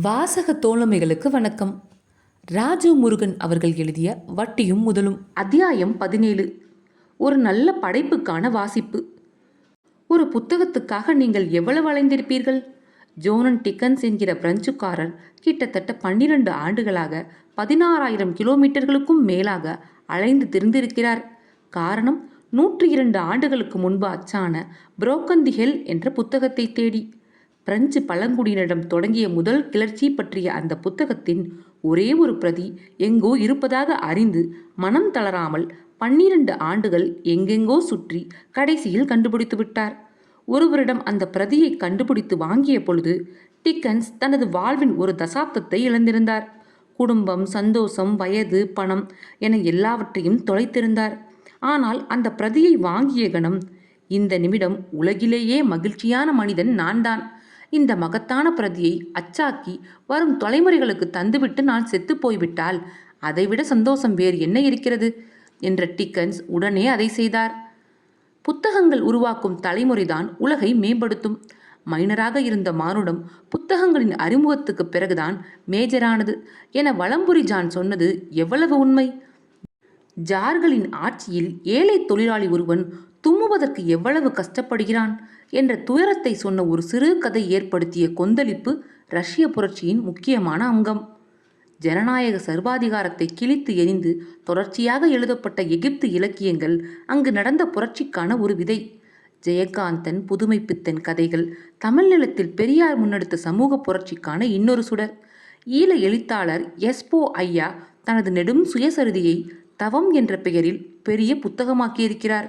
வாசக தோழமைகளுக்கு வணக்கம். ராஜு முருகன் அவர்கள் எழுதிய வட்டியும் முதலும். அத்தியாயம் பதினேழு. ஒரு நல்ல படைப்புக்கான வாசிப்பு. ஒரு புத்தகத்துக்காக நீங்கள் எவ்வளவு அலைந்திருப்பீர்கள்? ஜோனன் டிக்கன்ஸ் என்கிற பிரெஞ்சுக்காரர் கிட்டத்தட்ட பன்னிரண்டு ஆண்டுகளாக பதினாறாயிரம் கிலோமீட்டர்களுக்கும் மேலாக அலைந்து திரிந்திருக்கிறார். காரணம் நூற்றி இரண்டு ஆண்டுகளுக்கு முன்பு அச்சான புரோக்கன் தி ஹெல் என்ற புத்தகத்தை தேடி. பிரெஞ்சு பழங்குடியினரிடம் தொடங்கிய முதல் கிளர்ச்சி பற்றிய அந்த புத்தகத்தின் ஒரே ஒரு பிரதி எங்கோ இருப்பதாக அறிந்து மனம் தளராமல் பன்னிரண்டு ஆண்டுகள் எங்கெங்கோ சுற்றி கடைசியில் கண்டுபிடித்து விட்டார். ஒருவரிடம் அந்த பிரதியை கண்டுபிடித்து வாங்கிய பொழுது டிக்கன்ஸ் தனது வாழ்வின் ஒரு தசாப்தத்தை இழந்திருந்தார். குடும்பம் சந்தோஷம் வயது பணம் என எல்லாவற்றையும் தொலைத்திருந்தார். ஆனால் அந்த பிரதியை வாங்கிய கணம் இந்த நிமிடம் உலகிலேயே மகிழ்ச்சியான மனிதன் நான்தான். இந்த மகத்தான பிரதியை அச்சாக்கி வரும் தொலைமுறைகளுக்கு தந்துவிட்டு நான் செத்து போய்விட்டால் அதைவிட சந்தோஷம் வேறு என்ன இருக்கிறது? என்ற டிக்கன்ஸ் உடனே அதை செய்தார். புத்தகங்கள் உருவாக்கும் தலைமுறைதான் உலகை மேம்படுத்தும். மைனராக இருந்த மானுடம் புத்தகங்களின் அறிமுகத்துக்கு பிறகுதான் மேஜரானது. என வளம்புரி ஜான் சொன்னது எவ்வளவு உண்மை? ஜார்களின் ஆட்சியில் ஏழை தொழிலாளி ஒருவன் தும்முவதற்கு எவ்வளவு கஷ்டப்படுகிறான் என்ற துயரத்தை சொன்ன ஒரு சிறு கதை ஏற்படுத்திய கொந்தளிப்பு ரஷ்ய புரட்சியின் முக்கியமான அங்கம். ஜனநாயக சர்வாதிகாரத்தை கிழித்து எரிந்து தொடர்ச்சியாக எழுதப்பட்ட எகிப்து இலக்கியங்கள் அங்கு நடந்த புரட்சிக்கான ஒரு விதை. ஜெயகாந்தன் புதுமைப்பித்தன் கதைகள் தமிழ் நிலத்தில் பெரியார் முன்னெடுத்த சமூக புரட்சிக்கான இன்னொரு சுடர். ஈழ எழுத்தாளர் எஸ்போ ஐயா தனது நெடும் சுயசரிதியை தவம் என்ற பெயரில் பெரிய புத்தகமாக்கியிருக்கிறார்.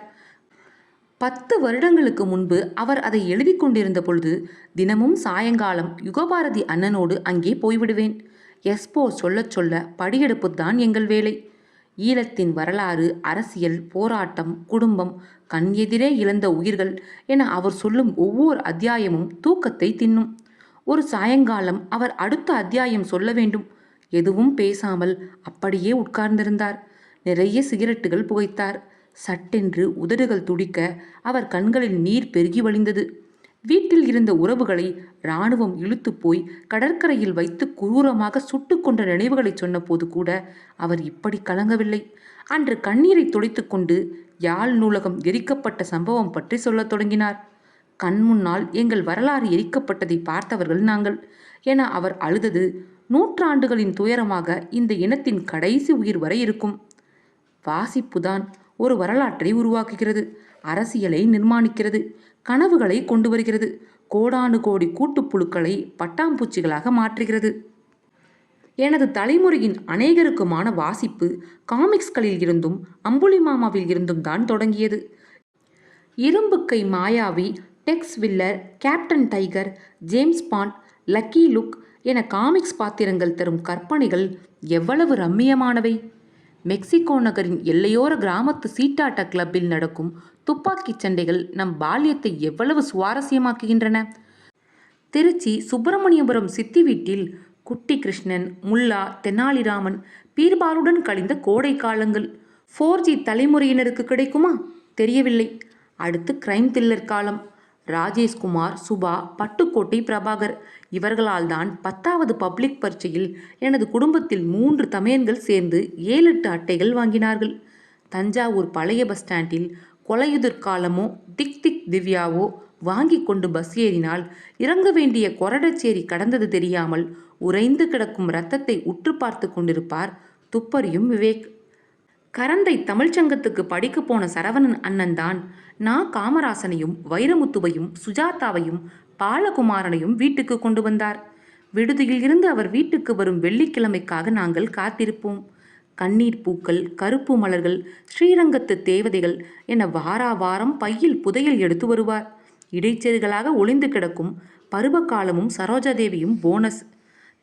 பத்து வருடங்களுக்கு முன்பு அவர் அதை எழுதி கொண்டிருந்த பொழுது தினமும் சாயங்காலம் யுகபாரதி அண்ணனோடு அங்கே போய்விடுவேன். எஸ்போ சொல்லச் சொல்ல படியெடுப்புத்தான் எங்கள் வேலை. ஈழத்தின் வரலாறு அரசியல் போராட்டம் குடும்பம் கண் எதிரே இழந்த உயிர்கள் என அவர் சொல்லும் ஒவ்வொரு அத்தியாயமும் தூக்கத்தை தின்னும். ஒரு சாயங்காலம் அவர் அடுத்த அத்தியாயம் சொல்ல வேண்டும். எதுவும் பேசாமல் அப்படியே உட்கார்ந்திருந்தார். நிறைய சிகரெட்டுகள் புகைத்தார். சட்டென்று உதடுகள் துடிக்க அவர் கண்களில் நீர் பெருகி வழிந்தது. வீட்டில் இருந்த உறவுகளை இராணுவம் இழுத்து போய் கடற்கரையில் வைத்து குரூரமாக சுட்டு கொண்ட நினைவுகளை சொன்னபோது கூட அவர் இப்படி கலங்கவில்லை. அன்று கண்ணீரை துடைத்துக்கொண்டு யாழ் நூலகம் எரிக்கப்பட்ட சம்பவம் பற்றி சொல்லத் தொடங்கினார். கண் முன்னால் எங்கள் வரலாறு எரிக்கப்பட்டதை பார்த்தவர்கள் நாங்கள். என அவர் அழுதது நூற்றாண்டுகளின் துயரமாக இந்த இனத்தின் கடைசி உயிர் வரை இருக்கும். வாசிப்புதான் ஒரு வரலாற்றை உருவாக்குகிறது. அரசியலை நிர்மாணிக்கிறது. கனவுகளை கொண்டு வருகிறது கோடானு கோடி கூட்டுப்புழுக்களை பட்டாம்பூச்சிகளாக மாற்றுகிறது. எனது தலைமுறையின் அநேகருக்குமான வாசிப்பு காமிக்ஸ்களில் இருந்தும் அம்புலி மாமாவில் இருந்தும் தான் தொடங்கியது. இரும்புக்கை மாயாவி Tex Willer Captain Tiger James Bond Lucky Luke என காமிக்ஸ் பாத்திரங்கள் தரும் கற்பனைகள் எவ்வளவு ரம்மியமானவை. மெக்சிகோ நகரின் எல்லையோர கிராமத்து சீட்டாட்ட கிளப்பில் நடக்கும் துப்பாக்கிச் சண்டைகள் நம் பால்யத்தை எவ்வளவு சுவாரஸ்யமாக்குகின்றன? திருச்சி சுப்பிரமணியபுரம் சித்தி வீட்டில் குட்டி கிருஷ்ணன் முல்லா தெனாலிராமன் பீர்பாலுடன் கழிந்த கோடை காலங்கள். ஃபோர் ஜி தலைமுறையினருக்கு கிடைக்குமா? தெரியவில்லை. அடுத்து கிரைம் தில்லர் காலம். ராஜேஷ்குமார் சுபா பட்டுக்கோட்டை பிரபாகர் இவர்களால் தான் பத்தாவது பப்ளிக் பரீட்சையில் எனது குடும்பத்தில் மூன்று தமையன்கள் சேர்ந்து ஏழு எட்டு அட்டைகள் வாங்கினார்கள். தஞ்சாவூர் பழைய பஸ் ஸ்டாண்டில் கொலையுதிர் காலமோ திக் திக் திவ்யாவோ வாங்கி கொண்டு பஸ் ஏறினால் இறங்க வேண்டிய கொரடச்சேரி கடந்தது தெரியாமல் உறைந்து கிடக்கும் ரத்தத்தை உற்று பார்த்து கொண்டிருப்பார் துப்பறியும் விவேக். கரந்தை தமிழ்ச்சங்கத்துக்கு படிக்க போன சரவணன் அண்ணன் தான் நான் காமராசனையும் வைரமுத்துவையும் சுஜாதாவையும் பாலகுமாரனையும் வீட்டுக்கு கொண்டு வந்தார். விடுதியில் இருந்து அவர் வீட்டுக்கு வரும் வெள்ளிக்கிழமைக்காக நாங்கள் காத்திருப்போம். கண்ணீர் பூக்கள் கருப்பு மலர்கள் ஸ்ரீரங்கத்து தேவதைகள் என வாரா வாரம் பையில் புதையல் எடுத்து வருவார். இடைச்செருகளாக ஒளிந்து கிடக்கும் பருவகாலமும் சரோஜாதேவியும் போனஸ்.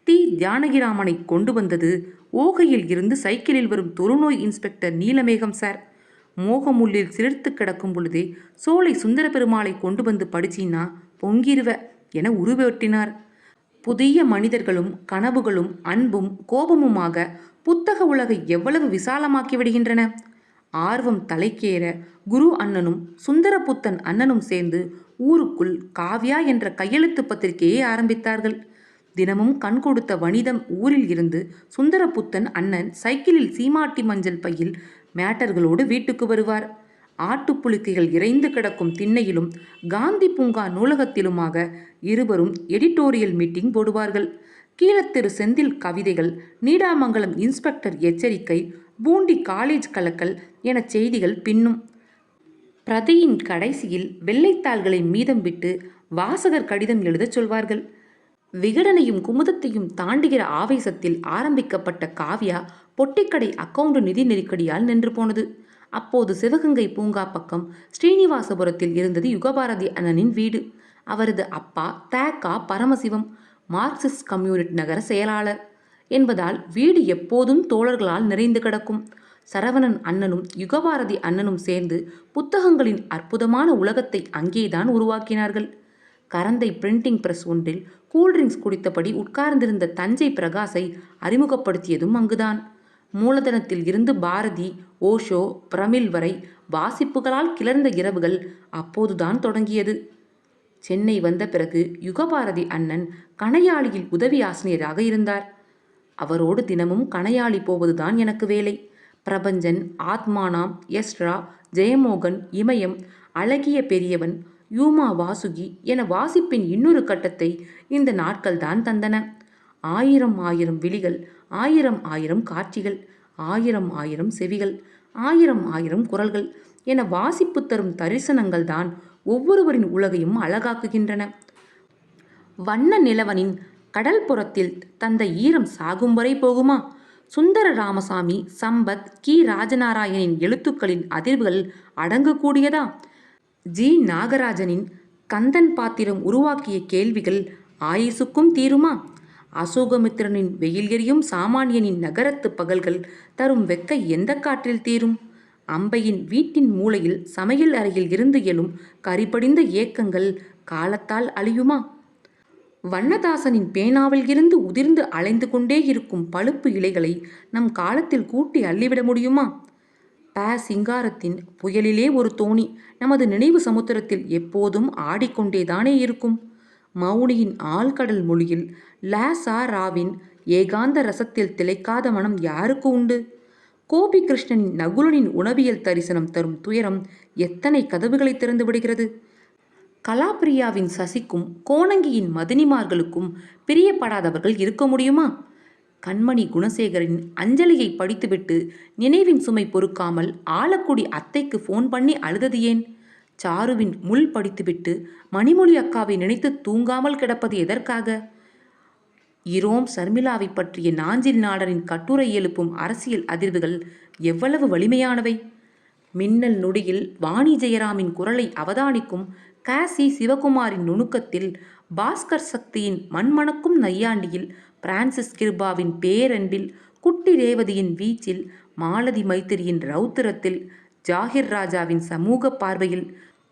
டி. தியானகிராமனை கொண்டு வந்தது ஓகையில் இருந்து சைக்கிளில் வரும் தொழுநோய் இன்ஸ்பெக்டர் நீலமேகம் சார். மோகமுள்ளில் சிலிர்த்து கிடக்கும் பொழுதே சோலை சுந்தர பெருமாளை கொண்டு வந்து படிச்சின்னா பொங்கிருவ என உருவெட்டினார். புதிய மனிதர்களும் கனவுகளும் அன்பும் கோபமுமாக புத்தக உலகை எவ்வளவு விசாலமாக்கி விடுகின்றன. ஆர்வம் தலைக்கேற குரு அண்ணனும் சுந்தரபுத்தன் அண்ணனும் சேர்ந்து ஊருக்குள் காவ்யா என்ற கையெழுத்து பத்திரிகையை ஆரம்பித்தார்கள். தினமும் கண் கொடுத்த வணிதம் ஊரில் இருந்து சுந்தரபுத்தன் அண்ணன் சைக்கிளில் சீமாட்டி மஞ்சள் பையில் மேட்டர்களோடு வீட்டுக்கு வருவார். ஆட்டுப்புழுக்கைகள் இறைந்து கிடக்கும் திண்ணையிலும் காந்தி பூங்கா நூலகத்திலுமாக இருவரும் எடிட்டோரியல் மீட்டிங் போடுவார்கள். கீழத்திரு செந்தில் கவிதைகள் நீடாமங்கலம் இன்ஸ்பெக்டர் எச்சரிக்கை பூண்டி காலேஜ் கலக்கல் என செய்திகள் பின்னும். பிரதியின் கடைசியில் வெள்ளைத்தாள்களை மீதம் விட்டு வாசகர் கடிதம் எழுதச் சொல்வார்கள். விகடனையும் குமுதத்தையும் தாண்டுகிற ஆவேசத்தில் ஆரம்பிக்கப்பட்ட காவ்யா பொட்டிக்கடை அக்கவுண்ட் நிதி நெருக்கடியால் நின்று போனது. அப்போது சிவகங்கை பூங்கா பக்கம் ஸ்ரீனிவாசபுரத்தில் இருந்தது யுகபாரதி அண்ணனின் வீடு. அவரது அப்பா தேக்கா பரமசிவம் மார்க்சிஸ்ட் கம்யூனிட் நகர செயலாளர். என்பதால் வீடு எப்போதும் தோழர்களால் நிறைந்து கிடக்கும். சரவணன் அண்ணனும் யுகபாரதி அண்ணனும் சேர்ந்து புத்தகங்களின் அற்புதமான உலகத்தை அங்கேதான் உருவாக்கினார்கள். கரந்தை பிரிண்டிங் பிரஸ் ஒன்றில் கூல்ட்ரிங்க்ஸ் குடித்தபடி உட்கார்ந்திருந்த தஞ்சை பிரகாசை அறிமுகப்படுத்தியதும் அங்குதான். மூலதனத்தில் இருந்து பாரதி ஓஷோ பிரமிழ் வரை வாசிப்புகளால் கிளர்ந்த இரவுகள் அப்போதுதான் தொடங்கியது. சென்னை வந்த பிறகு யுகபாரதி அண்ணன் கணையாளியில் உதவி ஆசிரியராக இருந்தார். அவரோடு தினமும் கணையாளி போவதுதான் எனக்கு வேலை. பிரபஞ்சன் ஆத்மானாம் எஸ்ரா ஜெயமோகன் இமயம் அழகிய பெரியவன் யூமா வாசுகி என வாசிப்பின் இன்னொரு கட்டத்தை இந்த நாட்கள்தான் தந்தன. ஆயிரம் ஆயிரம் விழிகள் ஆயிரம் ஆயிரம் காட்சிகள் ஆயிரம் ஆயிரம் செவிகள் ஆயிரம் ஆயிரம் குரல்கள் என வாசிப்பு தரும் தரிசனங்கள் தான் ஒவ்வொருவரின் உலகையும் அழகாக்குகின்றன. வண்ண நிலவனின் கடல் புறத்தில் தந்த ஈரம் சாகும் வரை போகுமா? சுந்தர ராமசாமி சம்பத் கி. ராஜநாராயணின் எழுத்துக்களின் அதிர்வுகள் அடங்கக்கூடியதா? ஜி. நாகராஜனின் கந்தன் பாத்திரம் உருவாக்கிய கேள்விகள் ஆயுசுக்கும் தீருமா? அசோகமித்திரனின் வெயில் எரியும் சாமானியனின் நகரத்து பகல்கள் தரும் வெக்கை எந்த காற்றில் தீரும்? அம்பையின் வீட்டின் மூலையில் சமையல் அறையில் இருந்து எழும் கரிபடிந்த ஏக்கங்கள் காலத்தால் அழியுமா? வண்ணதாசனின் பேனாவில் இருந்து உதிர்ந்து அலைந்து கொண்டே இருக்கும் பழுப்பு இலைகளை நம் காலத்தில் கூட்டி அள்ளிவிட முடியுமா? ப. சிங்காரத்தின் புயலிலே ஒரு தோணி நமது நினைவு சமுத்திரத்தில் எப்போதும் ஆடிக்கொண்டேதானே இருக்கும். மௌனியின் ஆழ்கடல் மொழியில் லாசா ராவின் ஏகாந்த ரசத்தில் திளைக்காத மனம் யாருக்கு உண்டு? கோபி கிருஷ்ணனின் நகுலனின் உணவியல் தரிசனம் தரும் துயரம் எத்தனை கதவுகளை திறந்து விடுகிறது? கலாபிரியாவின் சசிக்கும் கோணங்கியின் மதினிமார்களுக்கும் பிரியப்படாதவர்கள் இருக்க முடியுமா? கண்மணி குணசேகரின் அஞ்சலியை படித்துவிட்டு நினைவின் சுமை பொறுக்காமல் ஆலக்குடி அத்தைக்கு ஃபோன் பண்ணி அழுதது ஏன்? சாருவின் முள் படித்துவிட்டு மணிமொழி அக்காவை நினைத்து தூங்காமல் கிடப்பது எதற்காக? இரோம் சர்மிளாவை பற்றிய நாஞ்சில் நாடரின் கட்டுரை எழுப்பும் அரசியல் அதிர்வுகள் எவ்வளவு வலிமையானவை? மின்னல் நொடியில் வாணி ஜெயராமின் குரலை அவதானிக்கும் காசி சிவகுமாரின் நுணுக்கத்தில் பாஸ்கர் சக்தியின் மண்மணக்கும் நையாண்டியில் பிரான்சிஸ் கிருபாவின் பேரன்பில் குட்டி ரேவதியின் வீச்சில் மாலதி மைத்திரியின் ரௌத்திரத்தில் ஜாகிர் ராஜாவின் சமூக பார்வையில்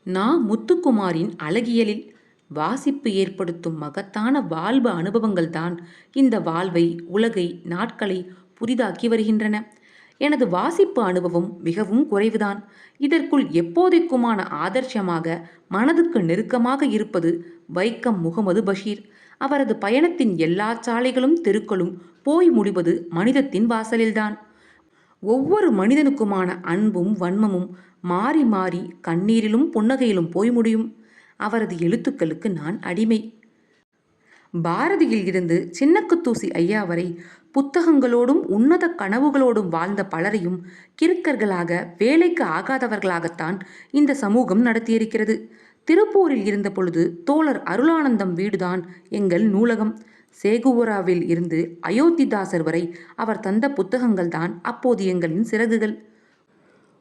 நா முத்துக்குமாரின் அழகியலில் வாசிப்பு ஏற்படுத்தும் மகத்தான வாழ்வு அனுபவங்கள் தான் இந்த வாழ்வை உலகை நாட்களை புதிதாக்கி வருகின்றன. எனது வாசிப்பு அனுபவம் மிகவும் குறைவுதான். இதற்குள் எப்போதைக்குமான ஆதர்ஷமாக மனதுக்கு நெருக்கமாக இருப்பது வைக்கம் முகமது பஷீர். அவரது பயணத்தின் எல்லா சாலைகளும் தெருக்களும் போய் முடிவது மனிதத்தின் வாசலில்தான். ஒவ்வொரு மனிதனுக்குமான அன்பும் வன்மமும் மாறி மாறி கண்ணீரிலும் புன்னகையிலும் போய் முடியும். அவரது எழுத்துக்களுக்கு நான் அடிமை. பாரதியில் இருந்து சின்னக்குத்தூசி ஐயா வரை புத்தகங்களோடும் உன்னத கனவுகளோடும் வாழ்ந்த பலரையும் கிறுக்கர்களாக வேலைக்கு ஆகாதவர்களாகத்தான் இந்த சமூகம் நடத்தியிருக்கிறது. திருப்பூரில் இருந்த பொழுது தோழர் அருளானந்தம் வீடுதான் எங்கள் நூலகம். சேகுவராவில் இருந்து அயோத்திதாசர் வரை அவர் தந்த புத்தகங்கள் தான் அப்போது எங்களின் சிறகுகள்.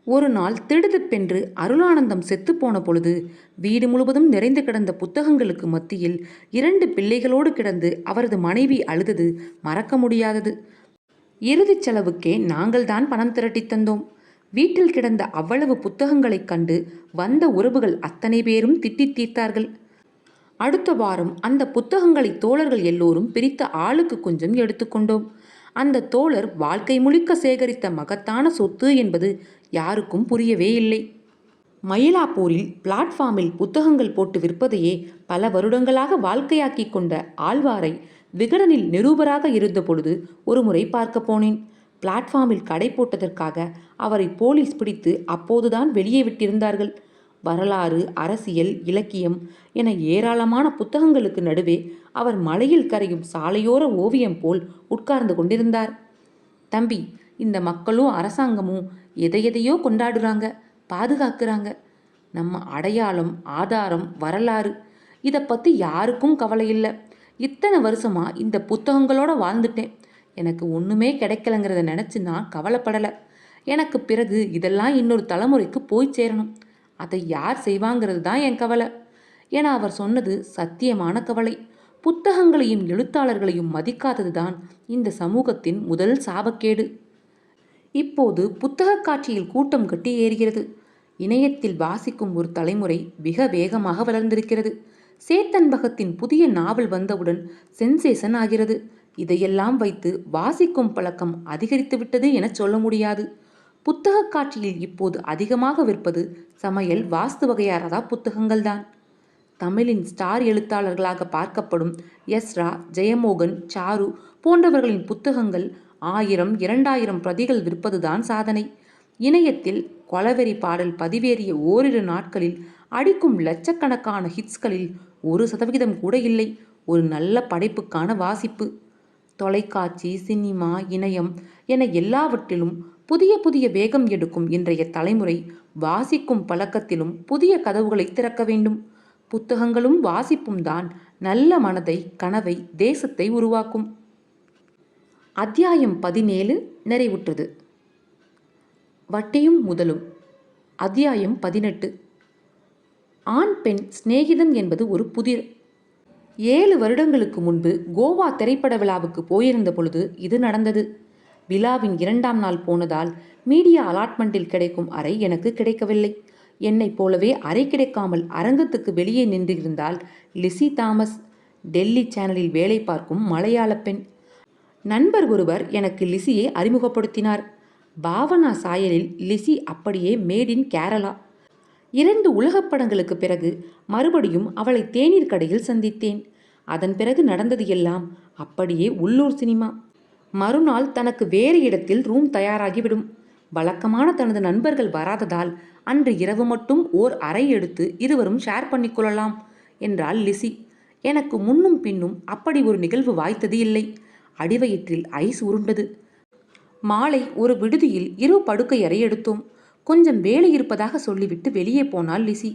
ஒரு நாள் திடுதிப்பென்று அருளானந்தம் செத்துப்போன பொழுது வீடு முழுவதும் நிறைந்து கிடந்த புத்தகங்களுக்கு மத்தியில் இரண்டு பிள்ளைகளோடு கிடந்து அவரது மனைவி அழுதது மறக்க முடியாதது. இறுதிச் செலவுக்கே நாங்கள்தான் பணம் திரட்டித் தந்தோம். வீட்டில் கிடந்த அவ்வளவு புத்தகங்களைக் கண்டு வந்த உறவுகள் அத்தனை பேரும் திட்டித் தீர்த்தார்கள். அடுத்த வாரம் அந்த புத்தகங்களை தோழர்கள் எல்லோரும் பிரித்த ஆளுக்கு கொஞ்சம் எடுத்துக்கொண்டோம் அந்த தோழர் வாழ்க்கை முழுக்க சேகரித்த மகத்தான சொத்து என்பது யாருக்கும் புரியவே இல்லை. மயிலாப்பூரில் பிளாட்ஃபார்மில் புத்தகங்கள் போட்டு விற்பதையே பல வருடங்களாக வாழ்க்கையாக்கி கொண்ட ஆழ்வாரை விகடனில் நிருபராக இருந்தபொழுது ஒருமுறை பார்க்க போனேன். பிளாட்ஃபார்மில் கடை போட்டதற்காக அவரை போலீஸ் பிடித்து அப்போதுதான் வெளியே விட்டிருந்தார்கள். வரலாறு அரசியல் இலக்கியம் என ஏராளமான புத்தகங்களுக்கு நடுவே அவர் மலையில் கரையும் சாலையோர ஓவியம் போல் உட்கார்ந்து கொண்டிருந்தார். தம்பி இந்த மக்களும் அரசாங்கமும் எதை எதையோ கொண்டாடுறாங்க பாதுகாக்கிறாங்க. நம்ம அடையாளம் ஆதாரம் வரலாறு இதை பற்றி யாருக்கும் கவலை இல்லை. இத்தனை வருஷமாக இந்த புத்தகங்களோட வாழ்ந்துட்டேன். எனக்கு ஒன்றுமே கிடைக்கலங்கிறத நினச்சி நான் கவலைப்படலை. எனக்கு பிறகு இதெல்லாம் இன்னொரு தலைமுறைக்கு போய் சேரணும். அதை யார் செய்வாங்கிறது தான் என் கவலை. என அவர் சொன்னது சத்தியமான கவலை. புத்தகங்களையும் எழுத்தாளர்களையும் மதிக்காதது தான் இந்த சமூகத்தின் முதல் சாபக்கேடு. இப்போது புத்தகக் காட்சியில் கூட்டம் கட்டி ஏறுகிறது. இணையத்தில் வாசிக்கும் ஒரு தலைமுறை மிக வேகமாக வளர்ந்திருக்கிறது. சேத்தன் பகத்தின் புதிய நாவல் வந்தவுடன் சென்சேஷன் ஆகிறது. இதையெல்லாம் வைத்து வாசிக்கும் பழக்கம் அதிகரித்துவிட்டது என சொல்ல முடியாது. புத்தகக் காட்சியில் இப்போது அதிகமாக விற்பது சமையல் வாஸ்து வகையாரதா புத்தகங்கள்தான். தமிழின் ஸ்டார் எழுத்தாளர்களாக பார்க்கப்படும் எஸ்ரா ஜெயமோகன் சாரு போன்றவர்களின் புத்தகங்கள் ஆயிரம் இரண்டாயிரம் பிரதிகள் விற்பதுதான் சாதனை. இணையத்தில் கொலவெறி பாடல் பதிவேறிய ஓரிரு நாட்களில் அடிக்கும் லட்சக்கணக்கான ஹிட்ஸ்களில் ஒரு சதவிகிதம் கூட இல்லை. ஒரு நல்ல படைப்புக்கான வாசிப்பு. தொலைக்காட்சி சினிமா இணையம் என எல்லாவற்றிலும் புதிய புதிய வேகம் எடுக்கும் இன்றைய தலைமுறை வாசிக்கும் பழக்கத்திலும் புதிய கதவுகளை திறக்க வேண்டும். புத்தகங்களும் வாசிப்பும் தான் நல்ல மனதை கனவை தேசத்தை உருவாக்கும். அத்தியாயம் பதினேழு நிறைவுற்றது. வட்டியும் முதலும். அத்தியாயம் பதினெட்டு. ஆண் பெண் சிநேகிதம் என்பது ஒரு புதிர். ஏழு வருடங்களுக்கு முன்பு கோவா திரைப்பட விழாவுக்கு போயிருந்த பொழுது இது நடந்தது. விழாவின் இரண்டாம் நாள் போனதால் மீடியா அலாட்மெண்ட்டில் கிடைக்கும் அறை எனக்கு கிடைக்கவில்லை. என்னைப் போலவே அறை கிடைக்காமல் அரங்கத்துக்கு வெளியே நின்றிருந்தால் லிசி தாமஸ் டெல்லி சேனலில் வேலை பார்க்கும் மலையாள பெண். நண்பர் ஒருவர் எனக்கு லிசியை அறிமுகப்படுத்தினார். பாவனா சாயலில் லிசி அப்படியே மேட் இன் கேரளா இரண்டு உலகப் படங்களுக்கு பிறகு மறுபடியும் அவளை தேநீர் கடையில் சந்தித்தேன். அதன் பிறகு நடந்தது எல்லாம் அப்படியே உள்ளூர் சினிமா. மறுநாள் தனக்கு வேறு இடத்தில் ரூம் தயாராகிவிடும். வழக்கமான தனது நண்பர்கள் வராததால் அன்று இரவு மட்டும் ஓர் அறை எடுத்து இருவரும் ஷேர் பண்ணிக்கொள்ளலாம் என்றாள் லிசி. எனக்கு முன்னும் பின்னும் அப்படி ஒரு நிகழ்வு வாய்த்தது இல்லை. அடிவயிற்றில் ஐஸ் உருண்டது. மாலை ஒரு விடுதியில் இரு படுக்கை அறை எடுத்தோம். கொஞ்சம் வேலை இருப்பதாக சொல்லிவிட்டு வெளியே போனாள் லிசி.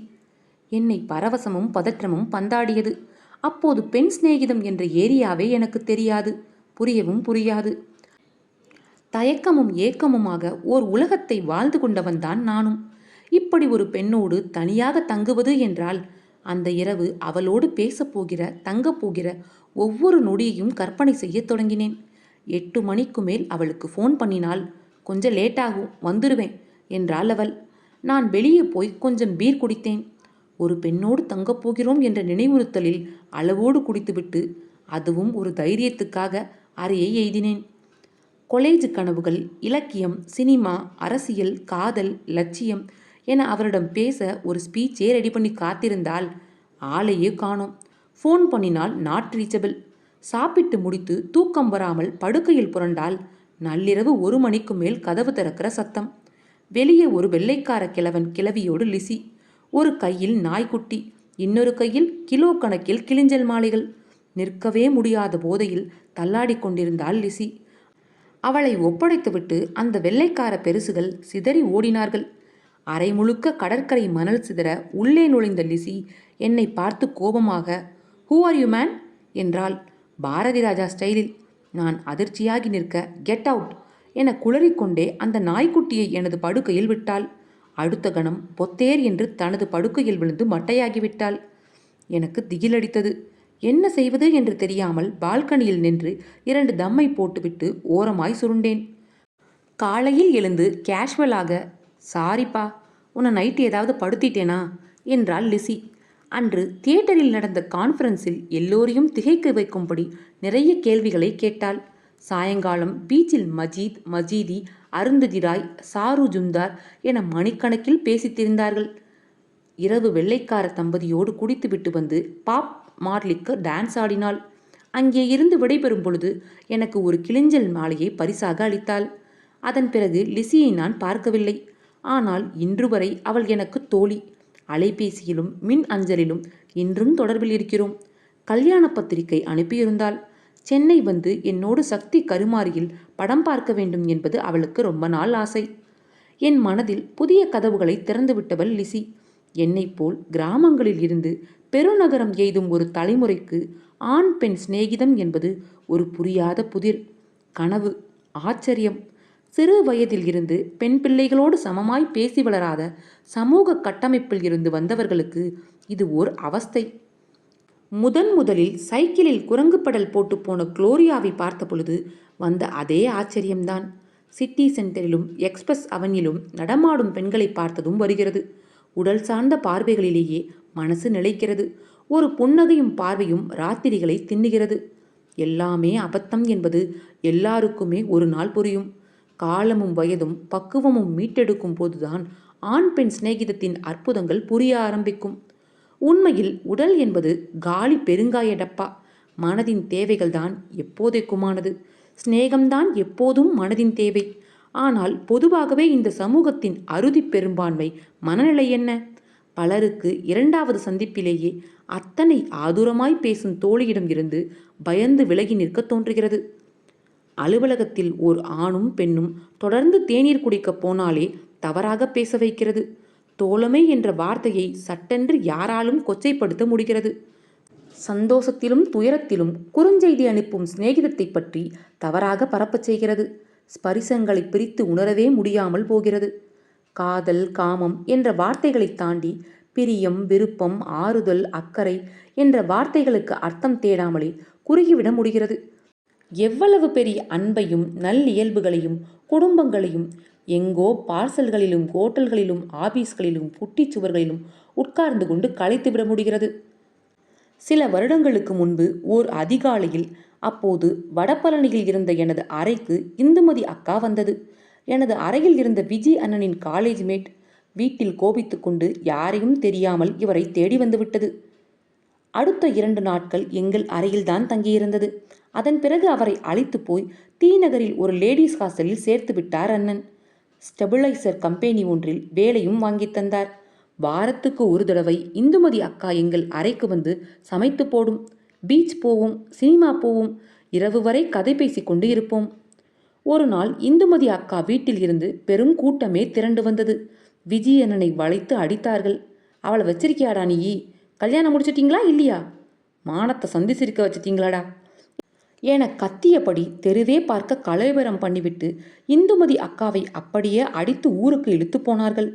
என்னை பரவசமும் பதற்றமும் பந்தாடியது. அப்போது பெண் சிநேகிதம் என்ற ஏரியாவே எனக்கு தெரியாது. புரியவும் புரியாது. தயக்கமும் ஏக்கமுமாக ஓர் உலகத்தை வாழ்ந்து கொண்டவன்தான் நானும். இப்படி ஒரு பெண்ணோடு தனியாக தங்குவது என்றால் அந்த இரவு அவளோடு பேசப் போகிற தங்கப் போகிற ஒவ்வொரு நொடியையும் கற்பனை செய்யத் தொடங்கினேன். எட்டு மணிக்கு மேல் அவளுக்கு ஃபோன் பண்ணினால் கொஞ்சம் லேட்டாகும் வந்துடுவேன் என்றாள் அவள். நான் வெளியே போய் கொஞ்சம் பீர் குடித்தேன். ஒரு பெண்ணோடு தங்கப் போகிறோம் என்ற நினைவுறுத்தலில் அளவோடு குடித்துவிட்டு அதுவும் ஒரு தைரியத்துக்காக அறையை எய்தினேன். கொலேஜ் கனவுகள் இலக்கியம் சினிமா அரசியல் காதல் லட்சியம் என அவரிடம் பேச ஒரு ஸ்பீச்சே ரெடி பண்ணி காத்திருந்தால் ஆளையே காணோம். ஃபோன் பண்ணினால் நாட் ரீச்சபிள். சாப்பிட்டு முடித்து தூக்கம் வராமல் படுக்கையில் புரண்டால் நள்ளிரவு ஒரு மணிக்கு மேல் கதவு திறக்கிற சத்தம். வெளியே ஒரு வெள்ளைக்கார கிழவன் கிழவியோடு லிசி. ஒரு கையில் நாய்க்குட்டி இன்னொரு கையில் கிலோ கணக்கில் கிளிஞ்சல் மாலைகள். நிற்கவே முடியாத போதையில் தள்ளாடி கொண்டிருந்தாள் லிசி. அவளை ஒப்படைத்துவிட்டு அந்த வெள்ளைக்கார பெருசுகள் சிதறி ஓடினார்கள். அரை முழுக்க கடற்கரை மணல் சிதற உள்ளே நுழைந்த லிசி என்னை பார்த்து கோபமாக ஹூ ஆர் யூ மேன் என்றாள். பாரதி ராஜா ஸ்டைலில். நான் அதிர்ச்சியாகி நிற்க கெட் அவுட் என குளறிக்கொண்டே அந்த நாய்க்குட்டியை எனது படுக்கையில் விட்டாள். அடுத்த கணம் பொத்தேர் என்று தனது படுக்கையில் விழுந்து மட்டையாகிவிட்டாள். எனக்கு திகிலடித்தது. என்ன செய்வது? என்று தெரியாமல் பால்கனியில் நின்று இரண்டு தம்மை போட்டுவிட்டு ஓரமாய் சுருண்டேன். காலையில் எழுந்து கேஷுவலாக சாரிப்பா உன்னை நைட்டு ஏதாவது படுத்திட்டேனா? என்றாள் லிசி. அன்று தியேட்டரில் நடந்த கான்ஃபரன்ஸில் எல்லோரையும் திகைக்க வைக்கும்படி நிறைய கேள்விகளை கேட்டாள். சாயங்காலம் பீச்சில் மஜீத் மஜீதி அருந்ததி ராய் சாரு ஜுந்தார் என மணிக்கணக்கில் பேசித் திரிந்தார்கள். இரவு வெள்ளைக்கார தம்பதியோடு குடித்துவிட்டு வந்து பாப் மார்லிக்கு டான்ஸ் ஆடினாள். அங்கே இருந்து விடைபெறும் பொழுது எனக்கு ஒரு கிளிஞ்சல் மாலையை பரிசாக அளித்தாள். அதன் பிறகு லிசியை நான் பார்க்கவில்லை. ஆனால் இன்று வரை அவள் எனக்கு தோழி. அலைபேசியிலும் மின் அஞ்சலிலும் இன்றும் தொடர்பில் இருக்கிறோம். கல்யாண பத்திரிகை அனுப்பியிருந்தாள். சென்னை வந்து என்னோடு சக்தி கருமாரியில் படம் பார்க்க வேண்டும் என்பது அவளுக்கு ரொம்ப நாள் ஆசை. என் மனதில் புதிய கதவுகளை திறந்துவிட்டவள் லிசி. என்னைப் போல் கிராமங்களில் இருந்து பெருநகரம் எய்தும் ஒரு தலைமுறைக்கு ஆண் பெண் சிநேகிதம் என்பது ஒரு புரியாத புதிர். கனவு ஆச்சரியம் சிறு வயதில் இருந்து பெண் பிள்ளைகளோடு சமமாய் பேசி வளராத சமூக கட்டமைப்பில் இருந்து வந்தவர்களுக்கு இது ஓர் அவஸ்தை. முதன் முதலில் சைக்கிளில் குரங்கு படல் போட்டு போன குளோரியாவை பார்த்த பொழுது வந்த அதே ஆச்சரியம்தான். சிட்டி சென்டரிலும் எக்ஸ்பிரஸ் அவனிலும் நடமாடும் பெண்களை பார்த்ததும் வருகிறது. உடல் சார்ந்த பார்வைகளிலேயே மனசு நிலைக்கிறது. ஒரு புன்னகையும் பார்வையும் ராத்திரிகளை தின்னுகிறது. எல்லாமே அபத்தம் என்பது எல்லாருக்குமே ஒரு நாள் புரியும். காலமும் வயதும் பக்குவமும் மீட்டெடுக்கும் போதுதான் ஆண் பெண் சிநேகிதத்தின் அற்புதங்கள் புரிய ஆரம்பிக்கும். உண்மையில் உடல் என்பது காலி பெருங்காய டப்பா மனதின் தேவைகள்தான் எப்போதைக்குமானது. சிநேகம்தான் எப்போதும் மனதின் தேவை. ஆனால் பொதுவாகவே இந்த சமூகத்தின் அறுதி பெரும்பான்மை மனநிலை என்ன? பலருக்கு இரண்டாவது சந்திப்பிலேயே அத்தனை ஆதுரமாய் பேசும் தோழியிடம் இருந்து பயந்து விலகி நிற்க தோன்றுகிறது. அலுவலகத்தில் ஓர் ஆணும் பெண்ணும் தொடர்ந்து தேநீர் குடிக்கப் போனாலே தவறாக பேச வைக்கிறது. தோழமை என்ற வார்த்தையை சட்டென்று யாராலும் கொச்சைப்படுத்த முடிகிறது. சந்தோஷத்திலும் துயரத்திலும் குறுஞ்செய்தி அனுப்பும் சிநேகிதத்தை பற்றி தவறாக பரப்பச் செய்கிறது. ஸ்பரிசங்களை பிரித்து உணரவே முடியாமல் போகிறது. காதல் காமம் என்ற வார்த்தைகளை தாண்டி பிரியம் விருப்பம் ஆறுதல் அக்கறை என்ற வார்த்தைகளுக்கு அர்த்தம் தேடாமலே குறுகிவிட முடிகிறது. எவ்வளவு பெரிய அன்பையும் நல்லியல்புகளையும் குடும்பங்களையும் எங்கோ பார்சல்களிலும் ஹோட்டல்களிலும் ஆபீஸ்களிலும் புட்டி சுவர்களிலும் உட்கார்ந்து கொண்டு களைத்துவிட முடிகிறது. சில வருடங்களுக்கு முன்பு ஓர் அதிகாலையில் அப்போது வடபழனியில் இருந்த எனது அறைக்கு இந்துமதி அக்கா வந்தது. எனது அறையில் இருந்த விஜி அண்ணனின் காலேஜ் மேட் வீட்டில் கோபித்துக்கொண்டு யாரையும் தெரியாமல் இவரை தேடி வந்துவிட்டது அடுத்த இரண்டு நாட்கள் எங்கள் அறையில்தான் தங்கியிருந்தது. அதன் பிறகு அவரை அழைத்து போய் தீநகரில் நகரில் ஒரு லேடிஸ் ஹாஸ்டலில் சேர்த்து விட்டார் அண்ணன். ஸ்டெபிளைசர் கம்பெனி ஒன்றில் வேலையும் வாங்கித் தந்தார். வாரத்துக்கு ஒரு தடவை இந்துமதி அக்கா எங்கள் அறைக்கு வந்து சமைத்து போடும். பீச் போவோம் சினிமா போவோம் இரவு வரை கதை பேசிக்கொண்டு இருப்போம். ஒரு நாள் இந்துமதி அக்கா வீட்டில் இருந்து பெரும் கூட்டமே திரண்டு வந்தது. விஜயனனை வளைத்து அடித்தார்கள். அவளை வச்சிருக்கியாடா நீ? கல்யாணம் முடிச்சிட்டிங்களா இல்லையா? மானத்தை சந்தி சிரிக்க என கத்தியபடி தெருவே பார்க்க கலைவரம் பண்ணிவிட்டு இந்துமதி அக்காவை அப்படியே அடித்து ஊருக்கு இழுத்து போனார்கள்.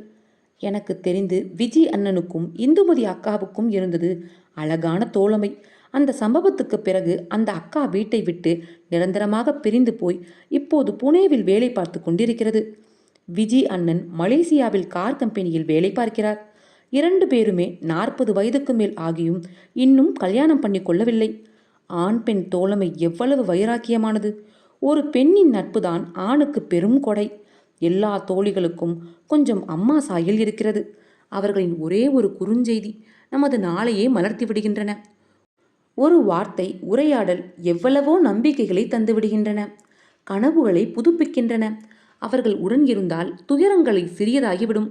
எனக்கு தெரிந்து விஜி அண்ணனுக்கும் இந்துமதி அக்காவுக்கும் இருந்தது அழகான தோழமை. அந்த சம்பவத்துக்கு பிறகு அந்த அக்கா வீட்டை விட்டு நிரந்தரமாக பிரிந்து போய் இப்போது புனேவில் வேலை பார்த்து கொண்டிருக்கிறது. விஜி அண்ணன் மலேசியாவில் கார் கம்பெனியில் வேலை பார்க்கிறார். இரண்டு பேருமே நாற்பது வயதுக்கு மேல் ஆகியும் இன்னும் கல்யாணம் பண்ணி கொள்ளவில்லை. ஆண் பெண் தோழமை எவ்வளவு வைராக்கியமானது. ஒரு பெண்ணின் நட்புதான் ஆணுக்கு பெரும் கொடை. எல்லா தோழிகளுக்கும் கொஞ்சம் அம்மா சாயல் இருக்கிறது. அவர்களின் ஒரே ஒரு குறுஞ்செய்தி நமது நாளையே மலர்த்தி விடுகின்றன. ஒரு வார்த்தை உரையாடல் எவ்வளவோ நம்பிக்கைகளை தந்துவிடுகின்றன கனவுகளை புதுப்பிக்கின்றன. அவர்கள் உடன் இருந்தால் துயரங்களை சிறியதாகிவிடும்.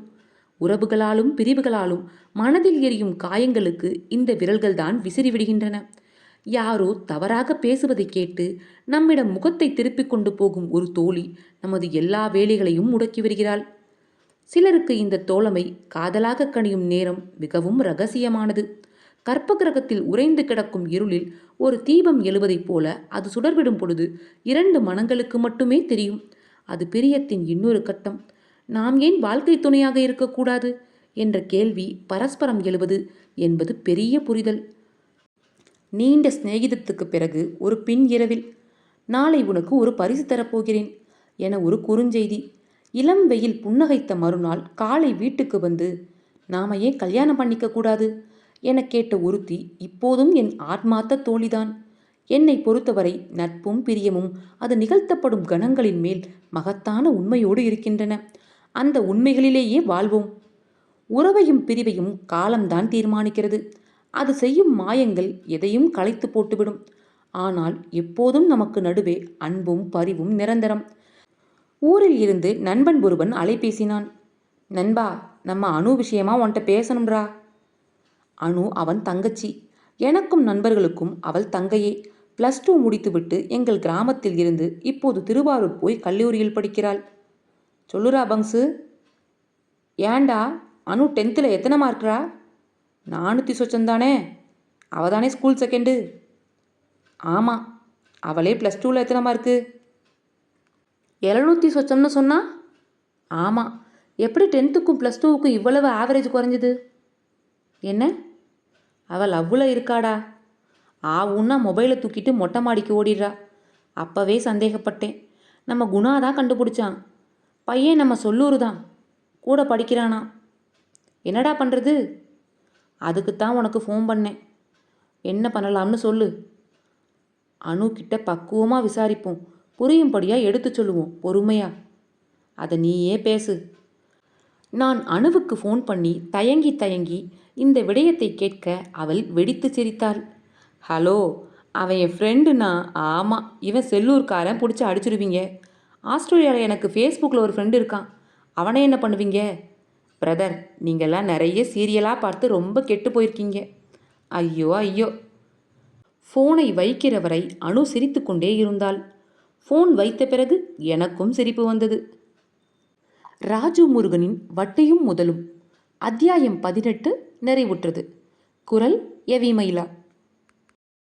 உறவுகளாலும் பிரிவுகளாலும் மனதில் எரியும் காயங்களுக்கு இந்த விரல்கள்தான் விசிறிவிடுகின்றன யாரோ தவறாக பேசுவதை கேட்டு நம்மிடம் முகத்தை திருப்பிக் கொண்டு போகும் ஒரு தோழி நமது எல்லா வேலைகளையும் முடக்கி வருகிறாள் சிலருக்கு இந்த தோழமை காதலாக கணியும் நேரம் மிகவும் ரகசியமானது. கற்ப கிரகத்தில் உறைந்து கிடக்கும் இருளில் ஒரு தீபம் எழுவதைப் போல அது சுடர்விடும் பொழுது இரண்டு மனங்களுக்கு மட்டுமே தெரியும். அது பிரியத்தின் இன்னொரு கட்டம். நாம் ஏன் வாழ்க்கை துணையாக இருக்கக்கூடாது? என்ற கேள்வி பரஸ்பரம் எழுவது என்பது பெரிய புரிதல். நீண்ட சிநேகிதத்துக்கு பிறகு ஒரு பின் இரவில் நாளை உனக்கு ஒரு பரிசு தரப்போகிறேன் என ஒரு குறுஞ்செய்தி. இளம் வெயில் புன்னகைத்த மறுநாள் காலை வீட்டுக்கு வந்து நாம ஏன் கல்யாணம் பண்ணிக்க கூடாது? என கேட்ட ஒருத்தி இப்போதும் என் ஆத்மார்த்த தோழிதான். என்னை பொறுத்தவரை நட்பும் பிரியமும் அது நிகழ்த்தப்படும் கணங்களின் மேல் மகத்தான உண்மையோடு இருக்கின்றன. அந்த உண்மைகளிலேயே வாழ்வோம். உறவையும் பிரிவையும் காலம்தான் தீர்மானிக்கிறது. அது செய்யும் மாயங்கள் எதையும் களைத்து போட்டுவிடும். ஆனால் எப்போதும் நமக்கு நடுவே அன்பும் பரிவும் நிரந்தரம். ஊரில் இருந்து நண்பன் ஒருவன் அலைபேசினான். நண்பா நம்ம அணு விஷயமா உன்கிட்ட பேசணும்ரா? அணு அவன் தங்கச்சி. எனக்கும் நண்பர்களுக்கும் அவள் தங்கையே. ப்ளஸ் டூ முடித்துவிட்டு எங்கள் கிராமத்தில் இருந்து இப்போது திருவாரூர் போய் கல்லூரியில் படிக்கிறாள். சொல்லுரா பங்ஸு ஏன்டா? அனு டென்த்தில் எத்தனை மார்க்ரா? நானூற்றி சொச்சம் தானே அவள் தானே ஸ்கூல் செகண்டு ஆமாம் அவளே ப்ளஸ் டூவில் எத்தனை மார்க்கு எழுநூற்றி சொச்சம்னு சொன்னா? ஆமாம் எப்படி டென்த்துக்கும் ப்ளஸ் டூவுக்கும் இவ்வளவு ஆவரேஜ் குறைஞ்சது? என்ன? அவள் லவ்வில் இருக்காடா. ஆவுன்னா மொபைலை தூக்கிட்டு மொட்டை மாடிக்கு ஓடிடுறா. அப்போவே சந்தேகப்பட்டேன். நம்ம குணா தான் கண்டுபிடிச்சான். பையன் நம்ம சொல்லூர் தான் கூட படிக்கிறானா என்னடா பண்ணுறது அதுக்கு தான் உனக்கு ஃபோன் பண்ணேன். என்ன பண்ணலாம்னு சொல்லு. அணுக்கிட்ட பக்குவமாக விசாரிப்போம். புரியும்படியாக எடுத்து சொல்லுவோம் பொறுமையா. அதை நீயே பேசு. நான் அணுவுக்கு ஃபோன் பண்ணி தயங்கி தயங்கி இந்த விடயத்தை கேட்க அவள் வெடித்து சிரித்தாள். ஹலோ அவன் என் ஃப்ரெண்டுனா ஆமாம் இவன் செல்லூர்காரன் பிடிச்சி அடிச்சிடுவீங்க ஆஸ்திரேலியாவில் எனக்கு ஃபேஸ்புக்கில் ஒரு ஃப்ரெண்டு இருக்கான். அவனை என்ன பண்ணுவீங்க? பிரதர் நீங்கள்லாம் நிறைய சீரியலாக பார்த்து ரொம்ப கெட்டு போயிருக்கீங்க. ஐயோ ஐயோ. ஃபோனை வைக்கிற வரை அணு சிரித்துக்கொண்டே இருந்தாள். ஃபோன் வைத்த பிறகு எனக்கும் சிரிப்பு வந்தது. ராஜு முருகனின் வட்டையும் முதலும். அத்தியாயம் பதினெட்டு நிறைவுற்றது. குரல் எவி மயிலா